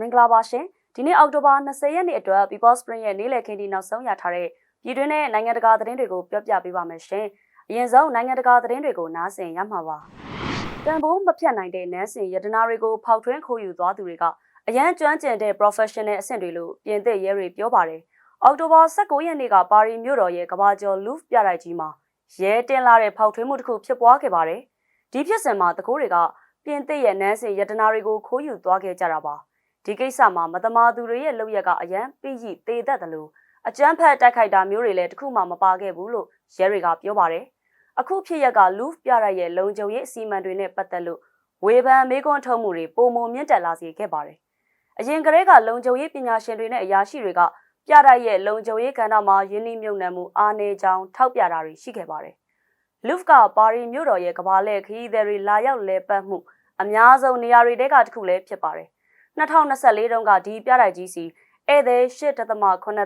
မင်္ဂလာပါရှင်ဒီနေ့အောက်တိုဘာ20ရက်နေ့အတွက် People Spring ရဲ့နေ့လည်ခင်းဒီနောက်ဆုံးရထားတဲ့ပြည်တွင်းနဲ့နိုင်ငံတကာသတင်းတွေကိုပြောပြပေးပါမယ်ရှင်အရင်ဆုံးနိုင်ငံတကာသတင်းတွေကိုနားဆင်ရမှာပါတန်ဖိုးမဖြတ်နိုင်တဲ့နန်းစင်ယတနာတွေကိုဖောက်ထွင်းခိုးယူသွားသူတွေကအရန်ကျွမ်းကျင်တဲ့ professional အဆင့်တွေလို့ပြင်သစ်ရဲတွေပြောပါတယ်အောက်တိုဘာ19ရက်နေ့ကပါရီမြို့တော်ရဲ့ကဘာကျော် Louvre ပြတိုက်ကြီးမှာရဲတင်လာတဲ့ဖောက်ထွင်းမှုတစ်ခုဖြစ်ပွားခဲ့ပါတယ်ဒီဖြစ်စဉ်မှာတကိုးတွေကပြင်သစ်ရဲ့နန်းစင်ယတနာတွေကိုခိုးယူသွားခဲ့ကြတာပါ ဒီကိစ္စမှာမတမာသူတွေရဲ့လုပ်ရက်ကအရန်ပြည့်ရည်သေးတတ်တယ်လို့အကြမ်းဖက်တိုက်ခိုက်တာမျိုးတွေလည်းတခုမှမပါခဲ့ဘူးလို့ရဲတွေကပြောပါတယ်အခုဖြစ်ရက်ကလူးပြရရဲ့လုံခြုံရေးအစီအမံတွေနဲ့ပတ်သက်လို့ဝေဖန်မေးခွန်းထုတ်မှုတွေပုံမမြင့်တက်လာစေခဲ့ပါတယ်အရင်ကတည်းကလုံခြုံရေးပညာရှင်တွေနဲ့အရာရှိတွေကပြရရဲ့လုံခြုံရေးကဏ္ဍမှာယင်းနှိမ့်မြုံနှံမှုအားနည်းကြောင်းထောက်ပြတာတွေရှိခဲ့ပါတယ်လူဖ်ကပါရီမြို့တော်ရဲ့ကဘာလဲခရီးသည်တွေလာရောက်လဲပတ်မှုအများဆုံးနေရာတွေတဲကတစ်ခုလည်းဖြစ်ပါတယ် 2024တုန်းကဒီပြတိုက်ကြီးစီဧည့်သည်8.8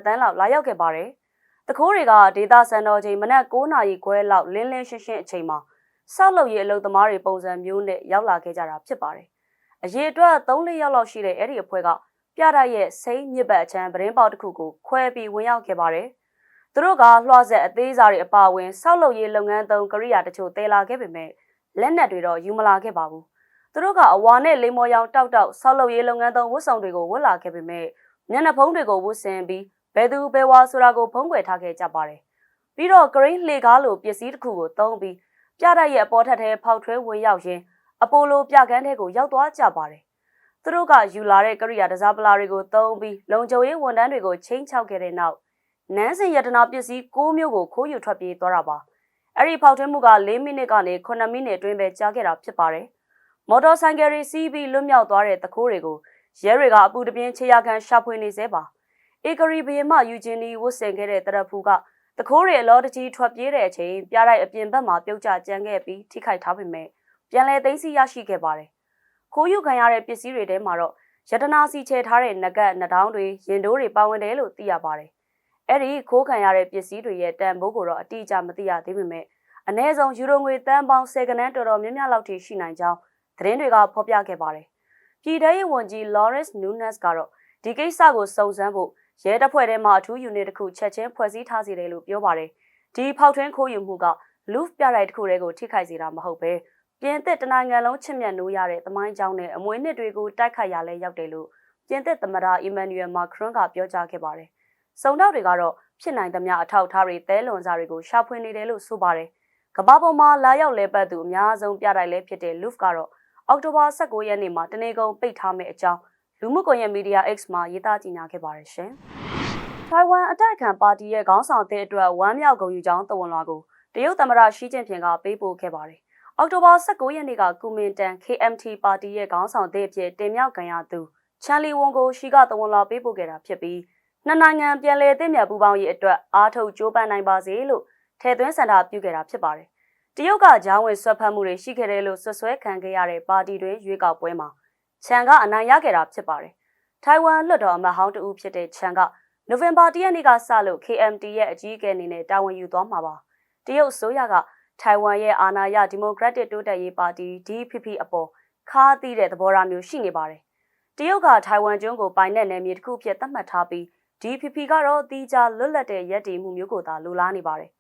တန်းလောက်လာရောက်ခဲ့ပါတယ်။တခိုးတွေကဒေတာစံတော်ချိန်မနက်9နာရီခွဲလောက်လင်းလင်းရှင်းရှင်းအချိန်မှာဆောက်လုပ်ရေးအလုပ်သမားတွေပုံစံမျိုးနဲ့ရောက်လာခဲ့ကြတာဖြစ်ပါတယ်။အရေးအတွက်3-4ရောက်လောက်ရှိတဲ့အဲ့ဒီအဖွဲ့ကပြတိုက်ရဲ့စိမ့်မြစ်ပတ်အချမ်းပရင်းပေါက်တစ်ခုကိုခွဲပြီးဝင်ရောက်ခဲ့ပါတယ်။သူတို့ကလွှာဆက်အသေးစားတွေအပါအဝင်ဆောက်လုပ်ရေးလုပ်ငန်းသုံးကရိယာတချို့တည်လာခဲ့ပေမဲ့လက်နက်တွေတော့ယူမလာခဲ့ပါဘူး။ သူတို့ကအဝါနဲ့လိမ္မော်ရောင်တောက်တောက်ဆောက်လုပ်ရေးလုပ်ငန်းသုံးဝတ်စုံတွေကိုဝတ်လာခဲ့ပေမဲ့မျက်နှာဖုံးတွေကိုဝတ်ဆင်ပြီးဘယ်သူဘယ်ဝါဆိုတာကိုဖုံးကွယ်ထားခဲ့ကြပါတယ်။ပြီးတော့ဂရိန်းလှေကားလိုပစ္စည်းတစ်ခုကိုသုံးပြီးပြတိုက်ရဲ့အပေါ်ထက်ထဲဖောက်ထွဲဝင်ရောက်ရင်းအပိုလိုပြကန်းထဲကိုရောက်သွားကြပါတယ်။သူတို့ကယူလာတဲ့ကရိယာတစားပလာတွေကိုသုံးပြီးလုံခြုံရေးဝန်ထမ်းတွေကိုချိန်ချောက်ခဲ့တဲ့နောက်နန်းစင်ရတနာပစ္စည်း6မျိုးကိုခိုးယူထွက်ပြေးသွားတာပါ။အဲ့ဒီဖောက်ထွင်းမှုက4မိနစ်ကနေ9မိနစ်အတွင်းပဲကြာခဲ့တာဖြစ်ပါတယ်။ မော်တော်ဆိုင်ကယ်တွေစီးပြီးလွတ်မြောက်သွားတဲ့တခိုးတွေကိုရဲတွေကအပူတပြင်းခြေရခံရှာဖွေနေသေးပါဧကရီဘီမယူဂျင်နီဝတ်ဆင်ခဲ့တဲ့တရဖူကတခိုးတွေအလောတကြီးထွက်ပြေးတဲ့အချိန်ပြားလိုက်အပြင်ဘက်မှာပြုတ်ကျကျန်ခဲ့ပြီးထိခိုက်ထားပေမဲ့ပြန်လည်သိမ်းဆည်းရရှိခဲ့ပါတယ်ခိုးယူခံရတဲ့ပစ္စည်းတွေထဲမှာတော့ရတနာစီချဲထားတဲ့ငကတ်နှတောင်းတွေရင်တိုးတွေပါဝင်တယ်လို့သိရပါတယ်အဲ့ဒီခိုးခံရတဲ့ပစ္စည်းတွေရဲ့တန်ဖိုးကိုတော့အတိအကျမသိရသေးပေမဲ့အ ਨੇ ဆုံးယူရိုငွေတန်ပေါင်း10ကနန်းတော်တော်များများလောက်ထိရှိနိုင်ကြောင်း သတင်းတွေကဖော်ပြခဲ့ပါတယ်ပြည်ထရေးဝန်ကြီး Lawrence Nunes ကတော့ဒီကိစ္စကိုစုံစမ်းဖို့ရဲတပ်ဖွဲ့ထဲမှာအထူးယူနစ်တစ်ခုချက်ချင်းဖွဲ့စည်းထားစီတယ်လို့ပြောပါတယ်။ဒီဖောက်ထွင်းခိုးယူမှုက Louvre ပြတိုက်တစ်ခုတည်းကိုထိခိုက်စေတာမဟုတ်ပဲပြင်သစ်တနိုင်ငံလုံးချစ်မြတ်နိုးရတဲ့သမိုင်းကြောင်းနဲ့အမွေနှစ်တွေကိုတိုက်ခိုက်ရလဲရောက်တယ်လို့ပြင်သစ်သမ္မတ Emmanuel Macron ကပြောကြားခဲ့ပါတယ်။စုံတော့တွေကတော့ဖြစ်နိုင်သမျှအထောက်အထားတွေတဲလွန်စားတွေကိုရှာဖွေနေတယ်လို့ဆိုပါတယ်။ကမ္ဘာပေါ်မှာလာရောက်လဲပတ်သူအများဆုံးပြတိုက်လဲဖြစ်တဲ့ Louvre ကတော့ အောက်တိုဘာ19ရက်နေ့မှာတနေကုန်ပိတ်ထားမယ့်အကြောင်းလူမှုကွန်ရက်မီဒီယာ X မှာရေးသားကြေညာခဲ့ပါတယ်ရှင်။ထိုင်ဝမ်အတိုက်ခံပါတီရဲ့ခေါင်းဆောင်တဲ့အတွက်ဝမ်းမြောက်ဂုဏ်ယူကြောင်းသဝန်လွှာကိုတရုတ်သမ္မတရှီကျင့်ဖျင်ကပေးပို့ခဲ့ပါတယ်။အောက်တိုဘာ19ရက်နေ့ကကူမင်တန် KMT ပါတီရဲ့ခေါင်းဆောင်တဲ့အဖြစ်တင်မြှောက်ခံရသူချန်လီဝွန်ကိုရှီကသဝန်လွှာပေးပို့ခဲ့တာဖြစ်ပြီးနှစ်နိုင်ငံပြန်လည်တည်မြဲပူးပေါင်းရေးအတွက်အားထုတ်ကြိုးပမ်းနိုင်ပါစေလို့ထည့်သွင်းစံတာပြုခဲ့တာဖြစ်ပါတယ် တရုတ်ကဂျောင်းဝင်ဆွတ်ဖက်မှုတွေရှိခဲ့တယ်လို့ဆွဆွဲခံခဲ့ရတဲ့ပါတီတွင်ရွေးကောက်ပွဲမှာချန်ကအနိုင်ရခဲ့တာဖြစ်ပါတယ်။ထိုင်ဝမ်လွှတ်တော်အမတ်ဟောင်းတဦးဖြစ်တဲ့ချန်ကနိုဝင်ဘာ၁ရက်နေ့ကစလို့ KMT ရဲ့အကြီးအကဲအနေနဲ့တာဝန်ယူသွားမှာပါ။တရုတ်ဆိုရကထိုင်ဝမ်ရဲ့အာဏာရဒီမိုကရက်တစ်တိုးတက်ရေးပါတီ DPP အပေါ်ခါးသီးတဲ့သဘောထားမျိုးရှိနေပါတယ်။တရုတ်ကထိုင်ဝမ်ကျွန်းကိုပိုင်တဲ့နယ်မြေတစ်ခုဖြစ်သတ်မှတ်ထားပြီး DPP ကတော့တီးခြားလွတ်လပ်တဲ့ရည်တည်မှုမျိုးကိုသာလိုလားနေပါတယ်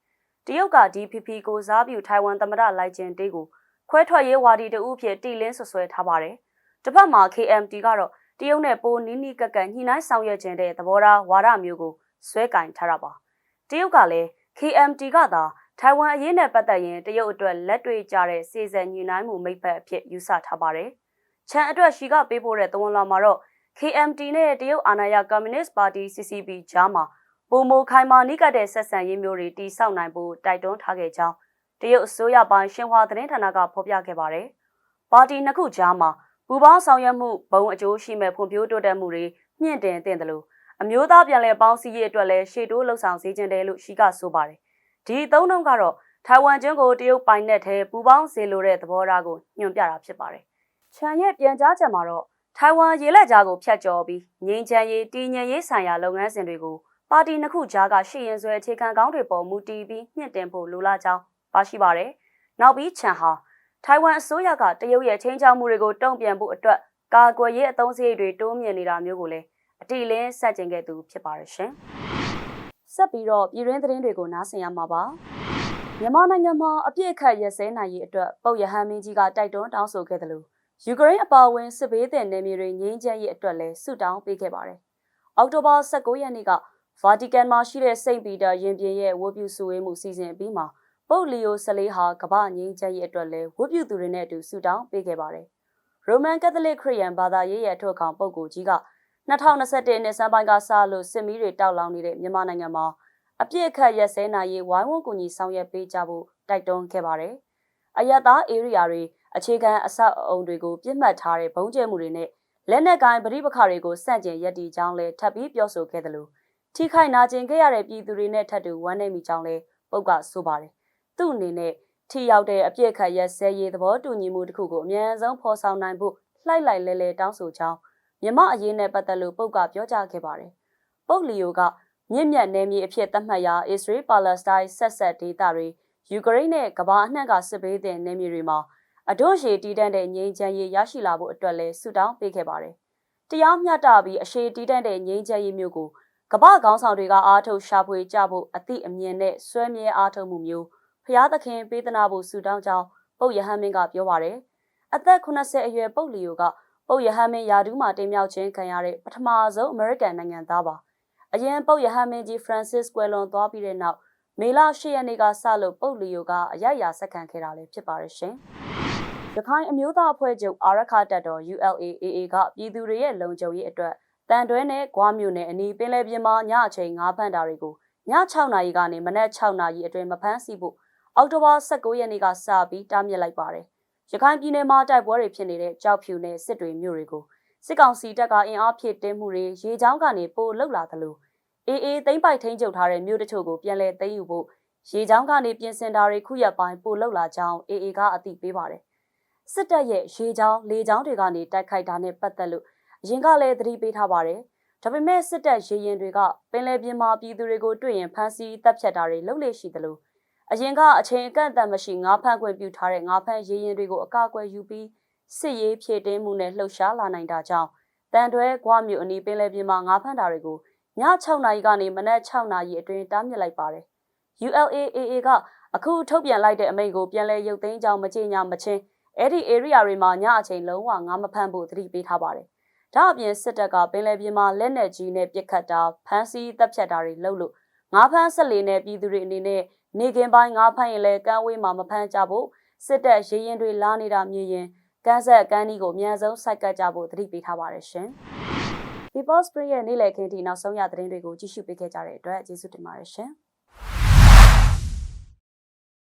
တရုတ်က DPP ကိုစားပြုထိုင်ဝမ်သမ္မတလိုက်ကျင်တေးကိုခွဲထွက်ရေးဝါဒီတဦးဖြစ်တီလင်းဆွဆွဲထားပါတယ်။တစ်ဖက်မှာ KMT ကတော့တရုတ်နဲ့ပိုနီးနီးကက်ကက်ညှိနှိုင်းဆောင်ရွက်ခြင်းတဲ့သဘောထားဝါဒမျိုးကိုဆွဲကင်ထားတာပါ။တရုတ်ကလည်း KMT ကသာထိုင်ဝမ်အရေးနဲ့ပတ်သက်ရင်တရုတ်အတွက်လက်တွေ့ကြတဲ့စီစံညှိနှိုင်းမှုမိတ်ဖက်အဖြစ်ယူဆထားပါတယ်။ချန်အတွက်ရှီကပေးပို့တဲ့သဝန်လာမှာတော့ KMT နဲ့တရုတ်အာဏာရကွန်မြူနစ်ပါတီ CCP ကြားမှာ ပုံမိုခိုင်မာနိကတဲ့ဆက်ဆံရေးမျိုးတွေတည်ဆောက်နိုင်ဖို့တိုက်တွန်းထားခဲ့ကြောင်းတရုတ်အစိုးရပိုင်းရှင်ဟွာသတင်းဌာနကဖော်ပြခဲ့ပါတယ်။ပါတီနှစ်ခုကြားမှာပူးပေါင်းဆောင်ရွက်မှုဘုံအကျိုးရှိမဲ့ဖွံ့ဖြိုးတိုးတက်မှုတွေမြင့်တင်သင့်တယ်လို့အမျိုးသားပြန်လည်ပေါင်းစည်းရေးအတွက်လည်းရှေ့တိုးလှုပ်ဆောင်စေခြင်းတယ်လို့ရှိကဆိုပါတယ်။ဒီသုံးနှုန်းကတော့ထိုင်ဝမ်ကျွန်းကိုတရုတ်ပိုင်နဲ့ထဲပူးပေါင်းစေလိုတဲ့သဘောထားကိုညွှန်ပြတာဖြစ်ပါတယ်။ချန်ရဲ့ပြန်ကြားချက်မှာတော့ထိုင်ဝမ်ရေလက်ကြားကိုဖျက်ကျော်ပြီးငြိမ်းချမ်းရေးတည်ငြိမ်ရေးဆိုင်ရာလုပ်ငန်းစဉ်တွေကို ပါတီနှစ်ခုကြားကရှိရင်ဆွဲအခြေခံကောင်းတွေပေါ်မူတည်ပြီးမြင့်တင်ဖို့လိုလားကြောင်းပါရှိပါတယ်။နောက်ပြီးချန်ဟာထိုင်ဝမ်အစိုးရကတရုတ်ရဲ့ချင်းချောက်မှုတွေကိုတုံ့ပြန်ဖို့အတွက်ကာကွယ်ရေးအသုံးစရိတ်တွေတိုးမြင့်နေတာမျိုးကိုလည်းအတိအလင်းစက်ကျင်ခဲ့သူဖြစ်ပါရဲ့ရှင်။ဆက်ပြီးတော့ပြည်တွင်းသတင်းတွေကိုနားဆင်ရမှာပါ။မြန်မာနိုင်ငံမှာအပြစ်အခတ်ရက်စဲနိုင်ရေးအတွက်ပုတ်ရဟန်းမင်းကြီးကတိုက်တွန်းတောင်းဆိုခဲ့တယ်လို့ယူကရိန်းအပါအဝင်စစ်ဘေးသင့်နယ်မြေတွေငြိမ်းချမ်းရေးအတွက်လည်းဆုတောင်းပေးခဲ့ပါတယ်။အောက်တိုဘာ19ရက်နေ့က ဗာတီကန်မှာရှိတဲ့စိန့်ပီတာရင်ပြင်ရဲ့ဝတ်ပြုစုဝေးမှုစီစဉ်ပြီးမှာပုတ်လီယိုဆလေးဟာကမ္ဘာငြိမ်းချမ်းရေးအတွက်လည်းဝတ်ပြုသူတွေနဲ့အတူဆုတောင်းပေးခဲ့ပါတယ်။ရိုမန်ကက်သလစ်ခရစ်ယာန်ဘာသာရေးရဲ့ထုတ်ခေါင်ပုဂ္ဂိုလ်ကြီးက2021နှစ်စံပိုင်းကစလို့စစ်မီးတွေတောက်လောင်နေတဲ့မြန်မာနိုင်ငံမှာအပြစ်အခတ်ရက်စဲနိုင်ရေးဝိုင်းဝန်းကူညီဆောင်ရွက်ပေးကြဖို့တိုက်တွန်းခဲ့ပါတယ်။အယက်သားဧရိယာတွေအခြေခံအဆောက်အအုံတွေကိုပြစ်မှတ်ထားတဲ့ဘုံကျဲမှုတွေနဲ့လက်နက်ကိုင်းပဋိပက္ခတွေကိုစန့်ကျင်ရည်တည်ကြောင်းလည်းထပ်ပြီးပြောဆိုခဲ့တယ်လို့ ထိခိုက်နာကျင်ခဲ့ရတဲ့ပြည်သူတွေနဲ့ထပ်တူဝမ်းနည်းမိကြောင်းလည်းပုတ်ကဆိုပါတယ်။သူ့အနေနဲ့ထိရောက်တဲ့အပြစ်ခတ်ရက်စဲရေးသဘောတူညီမှုတစ်ခုကိုအမြန်ဆုံးဖော်ဆောင်နိုင်ဖို့လှိုက်လိုက်လဲလဲတောင်းဆိုကြောင်းမြမအရေးနဲ့ပတ်သက်လို့ပုတ်ကပြောကြားခဲ့ပါတယ်။ပုတ်လီယိုကမြင့်မြတ်နယ်မြေအဖြစ်သတ်မှတ်ရာအစ္စရေးပါလက်စတိုင်းဆက်ဆက်ဒေသတွေယူကရိန်းနဲ့ကမ္ဘာအနှံ့ကစစ်ဘေးသင့်နယ်မြေတွေမှာအဒို့ရှည်တည်တံ့တဲ့ငြိမ်းချမ်းရေးရရှိလာဖို့အတွက်လည်းဆုတောင်းပေးခဲ့ပါတယ်။တရားမျှတပြီးအရှိတည်တံ့တဲ့ငြိမ်းချမ်းရေးမျိုးကို ကမ္ဘာခေါင်းဆောင်တွေကအားထုတ်ရှာဖွေကြဖို့အသည့်အမြင်နဲ့ဆွဲမြဲအားထုတ်မှုမျိုးဖျားသခင်ပေးသနာဖို့ဆုတောင်းကြောင်းပုတ်ရဟန်းမင်းကပြောပါတယ်။အသက်80အရွယ်ပုတ်လီယိုကပုတ်ရဟန်းမင်းယာဒူးမှာတင်မြှောက်ခြင်းခံရတဲ့ပထမဆုံးအမေရိကန်နိုင်ငံသားပါ။အရင်ပုတ်ရဟန်းမင်းကြီးဖရန်စစ်ကွယ်လွန်သွားပြီးတဲ့နောက်မေလ10ရက်နေ့ကစလို့ပုတ်လီယိုကအရရဆက်ခံခဲ့တာလည်းဖြစ်ပါရဲ့ရှင်။ရခိုင်အမျိုးသားအဖွဲ့ချုပ်အာရခတပ်တော် ULAAA ကပြည်သူတွေရဲ့လုံခြုံရေးအတွက် တန်တွဲနဲ့ဂွားမြို့နယ်အနီးပင်လယ်ပြင်မှာညအချိန်9ဖန်တာတွေကိုည6နာရီကနေမနက်6နာရီအတွင်းမဖမ်းဆီးဖို့အောက်တိုဘာ19ရက်နေ့ကစပြီးတားမြစ်လိုက်ပါတယ်။ရခိုင်ပြည်နယ်မှာတိုက်ပွဲတွေဖြစ်နေတဲ့ကြောက်ဖြူနဲ့စစ်တွေမြို့တွေကိုစစ်ကောင်စီတပ်ကအင်အားဖြည့်တင်းမှုတွေရေချောင်းကနေပိုလှုပ်လာသလိုအေးအေးသိမ့်ပိုက်ထိန်းချုပ်ထားတဲ့မြို့တချို့ကိုပြန်လည်သိမ်းယူဖို့ရေချောင်းကနေပြင်ဆင်တာတွေခုရက်ပိုင်းပိုလှုပ်လာကြောင်းအေးအေးကအသိပေးပါတယ်။စစ်တပ်ရဲ့ရေချောင်းလေချောင်းတွေကနေတိုက်ခိုက်တာနဲ့ပတ်သက်လို့ အရင်ကလည်းသတိပေးထားပါတယ်။ဒါပေမဲ့စစ်တပ်ရေရင်တွေကပင်လယ်ပြင်မှာပြည်သူတွေကိုတွေ့ရင်ဖမ်းဆီးတပ်ဖြတ်တာတွေလုပ်လေရှိသလိုအရင်ကအချိန်အကန့်အသတ်မရှိငါးဖမ်းခွင့်ပြုထားတဲ့ငါးဖမ်းရေရင်တွေကိုအကာအကွယ်ယူပြီးစစ်ရေးဖြည့်တင်းမှုနဲ့လှုပ်ရှားလာနိုင်တာကြောင့်တန်တွဲဂွမြို့အနီးပင်လယ်ပြင်မှာငါးဖမ်းတာတွေကိုည6နာရီကနေမနက်6နာရီအတွင်းတားမြစ်လိုက်ပါတယ်။ ULAAA ကအခုထုတ်ပြန်လိုက်တဲ့အမိန့်ကိုပြန်လည်ရုပ်သိမ်းကြောင်းမကြေညာမချင်းအဲ့ဒီ area တွေမှာညအချိန်လုံးဝငါးမဖမ်းဖို့သတိပေးထားပါတယ်။ ဒါအပြင်စစ်တပ်ကပင်လယ်ပြင်မှာလက်နက်ကြီးနဲ့ပစ်ခတ်တာဖမ်းဆီးတပ်ဖြတ်တာတွေလုပ်လို့ငါးဖမ်းဆက်လေနဲ့ပြည်သူတွေအနေနဲ့နေကင်းပိုင်းငါးဖမ်းရင်လည်းကမ်းဝေးမှာမဖမ်းကြဖို့စစ်တပ်ရေရင်တွေလာနေတာမြင်ရင်ကန်းဆက်ကန်းဒီကိုအများဆုံးစိုက်ကပ်ကြဖို့သတိပေးထားပါတယ်ရှင်။ People Spring ရဲ့နေ့လည်ခင်းထိနောက်ဆုံးရသတင်းတွေကိုကြည့်ရှုပေးခဲ့ကြတဲ့အတွက်ကျေးဇူးတင်ပါတယ်ရှင်။